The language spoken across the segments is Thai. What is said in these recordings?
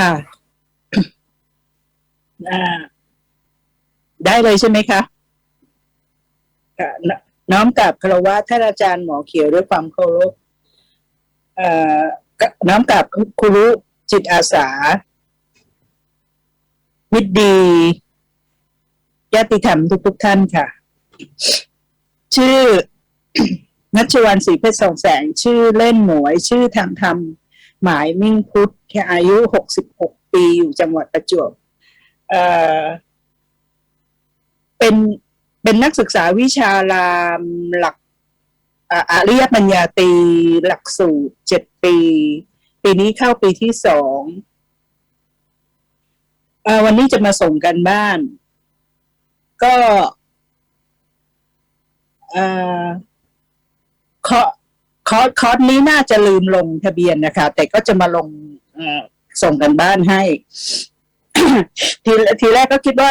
ค่ะอ่าได้เลยใช่ไหมคะค่ะนน้อมกราบคารวะท่านอาจารย์หมอเขียวด้วยความเคารพเอ่อก็น้อมกราบครูรุจิตอาสามิตรดีญาติธรรมทุกๆท่านค่ะ ชื่อนัชวันศรีเพชรสองแสง ชื่อเล่นหมวย ชื่อทางธรรม หมายมิ่งพุทธแค่อายุหกสิบหกปีอยู่จังหวัดประจวบเอ่อเป็นเป็นนักศึกษาวิชารามหลักอาริยปัญญาตีหลักสูตรเจ็ดปี ปีนี้เข้าปีที่สองอวันนี้จะมาส่งกันบ้าน ก็เออคอ คอร์สคอร์สนี้น่าจะลืมลงทะเบียนนะคะ แต่ก็จะมาลงส่งกันบ้านให้ทีทีแรกก็คิดว่า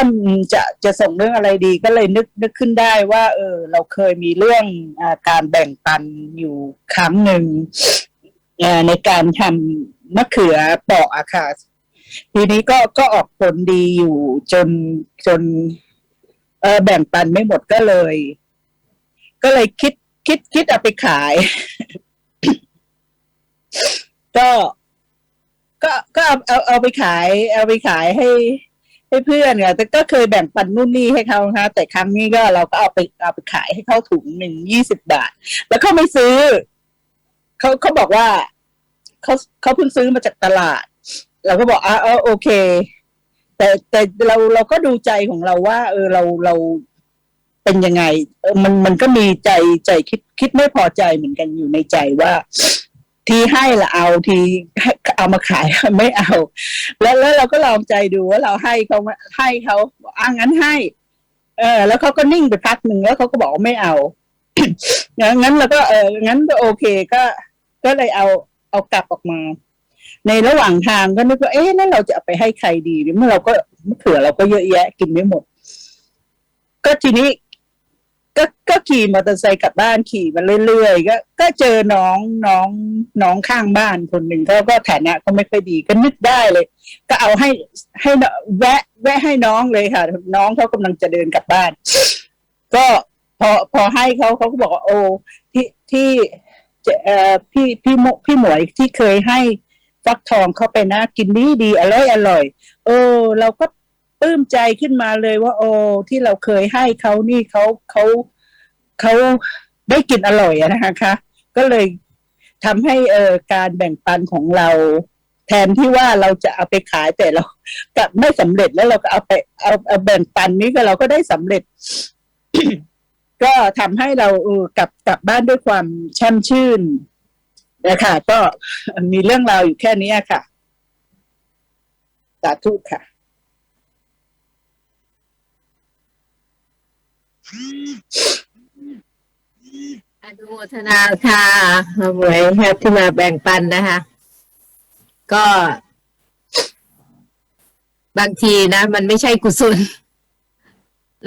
จะจะส่งเรื่องอะไรดีก็เลยนึกนึกขึ้นได้ว่า เออ เราเคยมีเรื่องอการแบ่งปันอยู่ครั้งหนึ่งในการทำมะเขือเปาะอะค่ะทีนี้ก็ก็ออกผลดีอยู่จนจน เออแบ่งปันไม่หมดก็เลย ก็เลยคิด คิดคิดเอาไปขาย ก็ก็ก็เอาเอาเอาไปขาย เอาไปขายให้ ให้เพื่อนค่ะแต่ก็เคยแบ่งปันนู่นนี่ให้เขานะคะแต่ครั้งนี้ก็เราก็เอาไปเอาไปขายให้เขาถุงหนึ่งยี่สิบบาท แล้วเขาไม่ซื้อเขาเขาบอกว่าเขาเขาเพิ่งซื้อมาจากตลาด เราก็บอกอ่าเออโอเค แต่แต่เราเราก็ดูใจของเราว่า เออเราเรา เป็นยังไงมันมันก็มีใจใจคิดคิดไม่พอใจเหมือนกันอยู่ในใจว่า ทีให้ละเอาทีเอามาขายไม่เอา แล้วแล้วเราก็ลองใจดูว่าเราให้เขาให้เขาบอกอ่างั้นให้ เออ แล้วเขาก็นิ่งไปพักหนึ่งแล้วเขาก็บอกไม่เอางั้นงั้นเราก็เอองั้นก็โอเคก็ก็เลยเอาเอากลับออกมา ในระหว่างทางก็นึกว่าเอ๊ะแล้วเราจะเอาไปให้ใครดีหรือเมื่อเราก็เขือเราก็เยอะแยะกินไม่หมด ก็ทีนี้ ก็ก็ขี่มอเตอร์ไซค์กลับบ้านขี่มาเรื่อยๆก็ก็เจอน้องน้องน้องข้างบ้านคนหนึ่งเขาก็ฐานะเขาไม่ค่อยดีก็นึกได้เลย ก็เอาให้ให้แวะ แวะให้น้องเลยค่ะ น้องเขากำลังจะเดินกลับบ้าน ก็พอพอให้เขาเขาก็บอกว่าโอ้ที่ที่เอ่อพี่พี่โมพี่หมวยที่เคยให้ฟักทองเข้าไปนะกินดีดีอร่อยอร่อย เออ เราก็ ปลื้มใจขึ้นมาเลยว่า โอ้ที่เราเคยให้เขานี่เขาเขาเขาได้กินอร่อยอะนะคะ ก็เลยทำให้เออการแบ่งปันของเรา แทนที่ว่าเราจะเอาไปขายแต่เรากลับไม่สำเร็จแล้วเราก็เอาไปเอาเอาแบ่งปันนี้ก็เราก็ได้สำเร็จ ก็ทำให้เราเออกลับกลับบ้านด้วยความแช่มชื่นนะคะก็มีเรื่องราวอยู่แค่นี้ค่ะสาธุค่ะ อนุโมทนาค่ะหมวยครับที่มาแบ่งปันนะคะ ก็ บางทีนะ มันไม่ใช่กุศล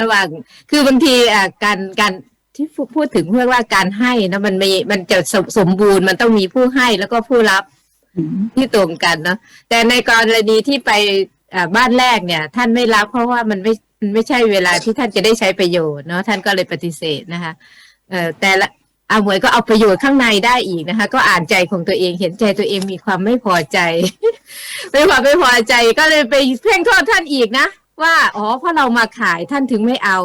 ระหว่าง คือบางทีอะการการที่พูดถึงเพื่อว่าการให้นะมันไม่มันจะสมสมบูรณ์มันต้องมีผู้ให้แล้วก็ผู้รับที่ตรงกันเนาะแต่ในกรณีที่ไปอ่าบ้านแรกเนี่ย ท่านไม่รับเพราะว่ามันไม่ มันไม่ใช่เวลาที่ท่านจะได้ใช้ประโยชน์เนาะท่านก็เลยปฏิเสธนะคะเอ่อแต่ละอาหมวยก็เอาประโยชน์ข้างในได้อีกนะคะ ก็อ่านใจของตัวเองเห็นใจตัวเองมีความไม่พอใจไม่ความไม่พอใจก็เลยไปเพ่งโทษท่านอีกนะว่าอ๋อเพราะเรามาขายท่านถึงไม่เอา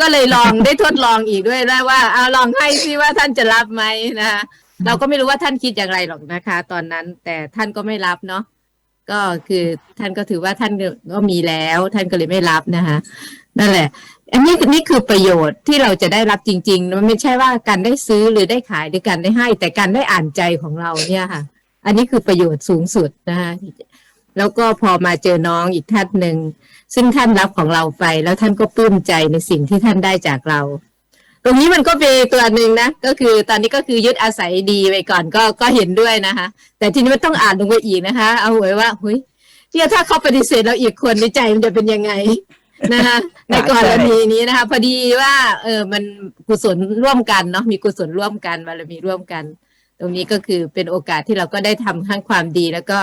ก็เลยลองได้ทดลองอีกด้วยนะว่าเอาลองให้ซิว่าท่านจะรับไหมนะคะเราก็ไม่รู้ว่าท่านคิดอย่างไรหรอกนะคะ ตอนนั้นแต่ท่านก็ไม่รับเนาะ ก็คือท่านก็ถือว่าท่านก็มีแล้ว ท่านก็เลยไม่รับนะคะนั่นแหละ อันนี้นี่คือประโยชน์ที่เราจะได้รับจริงๆมันไม่ใช่ว่าการได้ซื้อหรือได้ขายหรือการได้ให้ แต่การได้อ่านใจของเราเนี่ยค่ะ อันนี้คือประโยชน์สูงสุดนะคะแล้วก็พอมาเจอน้องอีกท่านหนึ่งซึ่งท่านรับของเราไป แล้วท่านก็ปลื้มใจในสิ่งที่ท่านได้จากเรา ตรงนี้มันก็เป็นตัวหนึ่งนะก็คือตอนนี้ก็คือยึดอาศัยดีไปก่อนก็ก็เห็นด้วยนะคะ แต่ทีนี้มันต้องอ่านลงไปอีกนะคะ เอาไว้ว่าเฮ้ยเนี่ยถ้าเขาปฏิเสธเราอีกคนในใจมันจะเป็นยังไงนะคะในกรณีนี้นะคะพอดีว่าเออมันกุศลร่วมกันเนาะมีกุศลร่วมกันบารมีร่วมกัน ตรงนี้ก็คือเป็นโอกาสที่เราก็ได้ทำทั้งความดีแล้วก็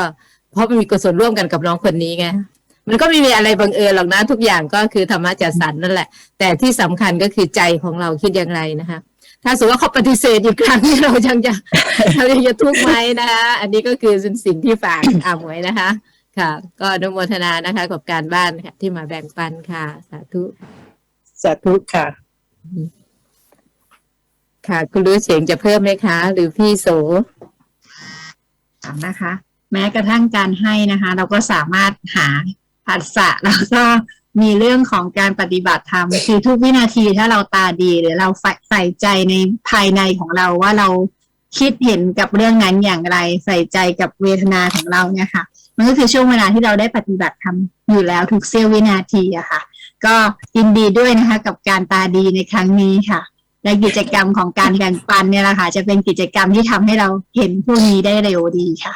เพราะมันมีกุศลร่วมกันกับน้องคนนี้ไง มันก็ไม่มีอะไรบังเอิญหรอกนะ ทุกอย่างก็คือธรรมะจัดสรรนั่นแหละ แต่ที่สำคัญก็คือใจของเราคิดอย่างไรนะคะ ถ้าสมมติว่าเขาปฏิเสธอีกครั้งนี่เรายังจะเรายังจะทุกข์ไหมนะคะอันนี้ก็คือเป็นสิ่งที่ฝากอาหมวยนะคะ ค่ะ ก็อนุโมทนานะคะกับการบ้านค่ะที่มาแบ่งปันค่ะ สาธุสาธุค่ะ ค่ะ คุณรู้เสียงจะเพิ่มไหมคะ หรือพี่โสนะคะ แม้กระทั่งการให้นะคะ เราก็สามารถหา ผัสสะแล้วก็มีเรื่องของการปฏิบัติธรรมคือทุกวินาทีถ้าเราตาดี หรือเราใส่ใจในภายในของเราว่าเราคิดเห็นกับเรื่องนั้นอย่างไร ใส่ใจกับเวทนาของเราเนี่ยค่ะ มันก็คือช่วงเวลาที่เราได้ปฏิบัติธรรมอยู่แล้วทุกเสี้ยววินาทีอะค่ะ ก็ยินดีด้วยนะคะ กับการตาดีในครั้งนี้ค่ะ และกิจกรรมของการแบ่งปันเนี่ยแหละค่ะ จะเป็นกิจกรรมที่ทำให้เราเห็นพวกนี้ได้เร็วดีค่ะ